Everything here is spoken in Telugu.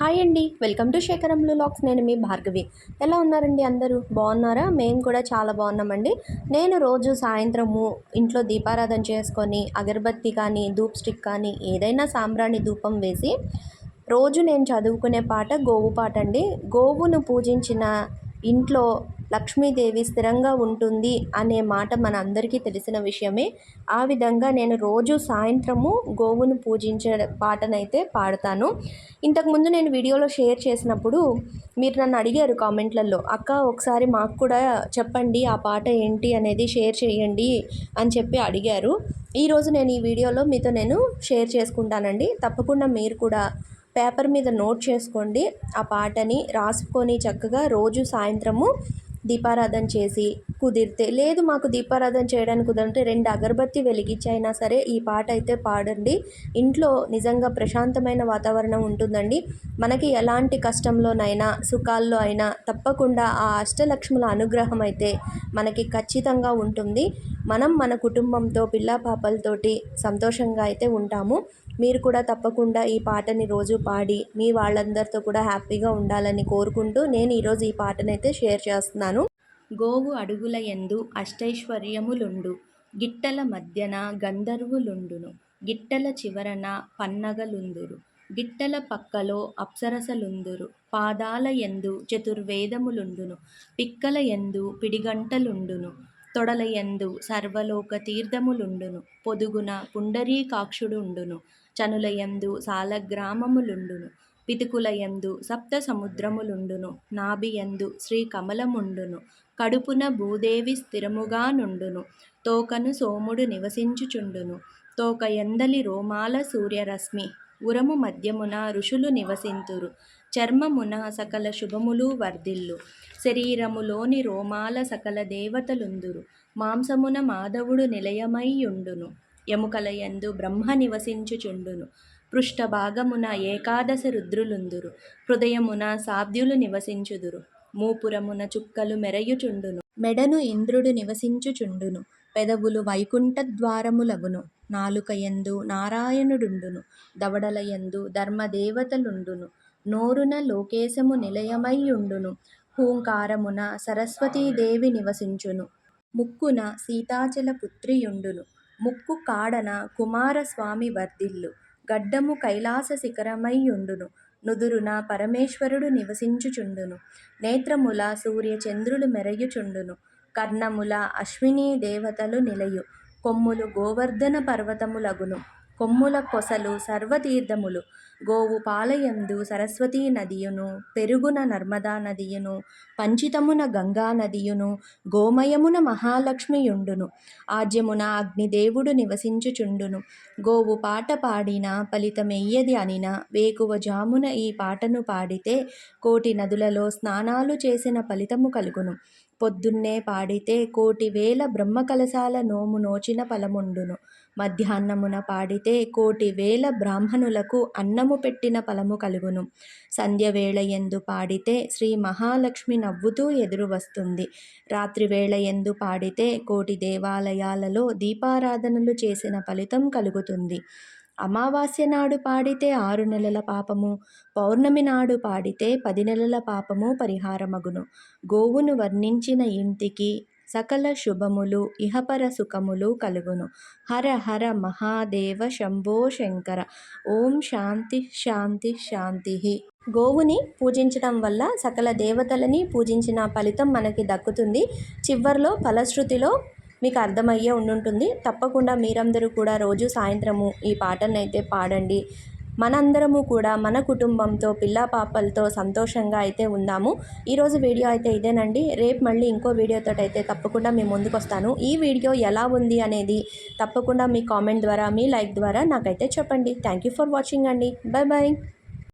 హాయ్ అండి. వెల్కమ్ టు శేఖరంలో లాక్స్. నేను మీ భార్గవి. ఎలా ఉన్నారండి అందరూ? బాగున్నారా? మేము కూడా చాలా బాగున్నామండి. నేను రోజు సాయంత్రము ఇంట్లో దీపారాధన చేసుకొని అగరబత్తి కానీ ధూప్ స్టిక్ కానీ ఏదైనా సాంబ్రాణి ధూపం వేసి రోజు నేను చదువుకునే పాట గోవు పాట అండి. గోవును పూజించిన ఇంట్లో లక్ష్మీదేవి స్థిరంగా ఉంటుంది అనే మాట మన అందరికీ తెలిసిన విషయమే. ఆ విధంగా నేను రోజు సాయంత్రము గోవును పూజించే పాటనైతే పాడతాను. ఇంతకుముందు నేను వీడియోలో షేర్ చేసినప్పుడు మీరు నన్ను అడిగారు కామెంట్లలో అక్క ఒకసారి మాకు కూడా చెప్పండి ఆ పాట ఏంటి అనేది షేర్ చేయండి అని చెప్పి అడిగారు. ఈరోజు నేను ఈ వీడియోలో మీతో నేను షేర్ చేసుకుంటానండి. తప్పకుండా మీరు కూడా పేపర్ మీద నోట్ చేసుకోండి. ఆ పాటని రాసుకొని చక్కగా రోజు సాయంత్రము దీపారాధన చేసి కుదిరితే లేదు మాకు దీపారాధన చేయడానికి కుదరంటే రెండు అగరబత్తి వెలిగించైనా సరే ఈ పాట అయితే పాడండి. ఇంట్లో నిజంగా ప్రశాంతమైన వాతావరణం ఉంటుందండి. మనకి ఎలాంటి కష్టంలోనైనా సుఖాల్లో అయినా తప్పకుండా ఆ అష్టలక్ష్ముల అనుగ్రహం అయితే మనకి ఖచ్చితంగా ఉంటుంది. మనం మన కుటుంబంతో పిల్ల పాపలతోటి సంతోషంగా అయితే ఉంటాము. మీరు కూడా తప్పకుండా ఈ పాటని రోజు పాడి మీ వాళ్ళందరితో కూడా హ్యాపీగా ఉండాలని కోరుకుంటూ నేను ఈరోజు ఈ పాటనైతే షేర్ చేస్తున్నాను. గోవు అడుగుల ఎందు అష్టైశ్వర్యములుండు గిట్టల మధ్యన గంధర్వులుండును గిట్టల చివరన పన్నగలుందురు గిట్టల పక్కలో అప్సరసలుందురు పాదాల ఎందు చతుర్వేదములుండును పిక్కల ఎందు పిడిగంటలుండును తొడల ఎందు సర్వలోక తీర్థములుండును పొదుగున పుండరీకాక్షుడుండును చనులయందు సాలగ్రామములుండును. పితుకులయందు సప్త సముద్రములుండును నాభియందు శ్రీ కమలముండును కడుపున భూదేవి స్థిరముగా నుండును. తోకను సోముడు నివసించుచుండును. తోక ఎందలి రోమాల సూర్యరశ్మి ఉరము మధ్యమున ఋషులు నివసింతురు. చర్మమున సకల శుభములు వర్ధిల్లు. శరీరములోని రోమాల సకల దేవతలుందురు. మాంసమున మాధవుడు నిలయమైయుండును ఎముకలయందు బ్రహ్మ నివసించుచుండును. పృష్ఠభాగమున ఏకాదశ రుద్రులుందురు. హృదయమున సాధ్యులు నివసించుదురు. మూపురమున చుక్కలు మెరయుచుండును. మెడను ఇంద్రుడు నివసించుచుండును. పెదవులు వైకుంఠ ద్వారములగును. నాలుకయందు నారాయణుడుండును. దవడలయందు ధర్మదేవతలుండును. నోరున లోకేశము నిలయమైయుండును హూంకారమున సరస్వతీదేవి నివసించును. ముక్కున సీతాచల పుత్రియుండును. ముక్కు కాడన కుమారస్వామి వర్ధిల్లు. గడ్డము కైలాస శిఖరమైయుండును నుదురున పరమేశ్వరుడు నివసించుచుండును. నేత్రముల సూర్యచంద్రులు మెరయుచుండును. కర్ణముల అశ్వినీ దేవతలు నిలయు. కొమ్ములు గోవర్ధన పర్వతములగును. కొమ్ముల కొసలు సర్వతీర్థములు. గోవు పాలయందు సరస్వతీ నదియును పెరుగున నర్మదా నదియును పంచితమున గంగా నదియును గోమయమున మహాలక్ష్మియుండును. ఆజ్యమున అగ్నిదేవుడు నివసించుచుండును. గోవు పాట పాడిన ఫలితమెయ్యది అనిన వేకువ జామున ఈ పాటను పాడితే కోటి నదులలో స్నానాలు చేసిన ఫలితము కలుగును. పొద్దున్నే పాడితే కోటి వేల బ్రహ్మకలశాల నోము నోచిన ఫలముండును. మధ్యాహ్నమున పాడితే కోటి వేల బ్రాహ్మణులకు అన్నము పెట్టిన ఫలము కలుగును. సంధ్యవేళ ఎందు పాడితే శ్రీ మహాలక్ష్మి నవ్వుతూ ఎదురు వస్తుంది. రాత్రివేళ ఎందు పాడితే కోటి దేవాలయాలలో దీపారాధనలు చేసిన ఫలితం కలుగుతుంది. అమావాస్య నాడు పాడితే ఆరు నెలల పాపము పౌర్ణమి నాడు పాడితే పది నెలల పాపము పరిహారమగును. గోవును వర్ణించిన ఇంటికి సకల శుభములు ఇహపర సుఖములు కలుగును. హర హర మహాదేవ శంభో శంకర. ఓం శాంతి శాంతి శాంతి. గోవుని పూజించడం వల్ల సకల దేవతలని పూజించిన ఫలితం మనకి దక్కుతుంది. చివరిలో ఫలశ్రుతిలో మీకు అర్థమయ్యే ఉండుంటుంది. తప్పకుండా మీరందరూ కూడా రోజు సాయంత్రము ఈ పాటను అయితే పాడండి. మనందరము కూడా మన కుటుంబంతో పిల్ల పాపలతో సంతోషంగా అయితే ఉందాము. ఈరోజు వీడియో అయితే ఇదేనండి. రేపు మళ్ళీ ఇంకో వీడియోతో అయితే తప్పకుండా మీ ముందుకు వస్తాను ఈ వీడియో ఎలా ఉంది అనేది తప్పకుండా మీ కామెంట్ ద్వారా మీ లైక్ ద్వారా నాకైతే చెప్పండి. థ్యాంక్ యూ ఫర్ వాచింగ్ అండి. Bye bye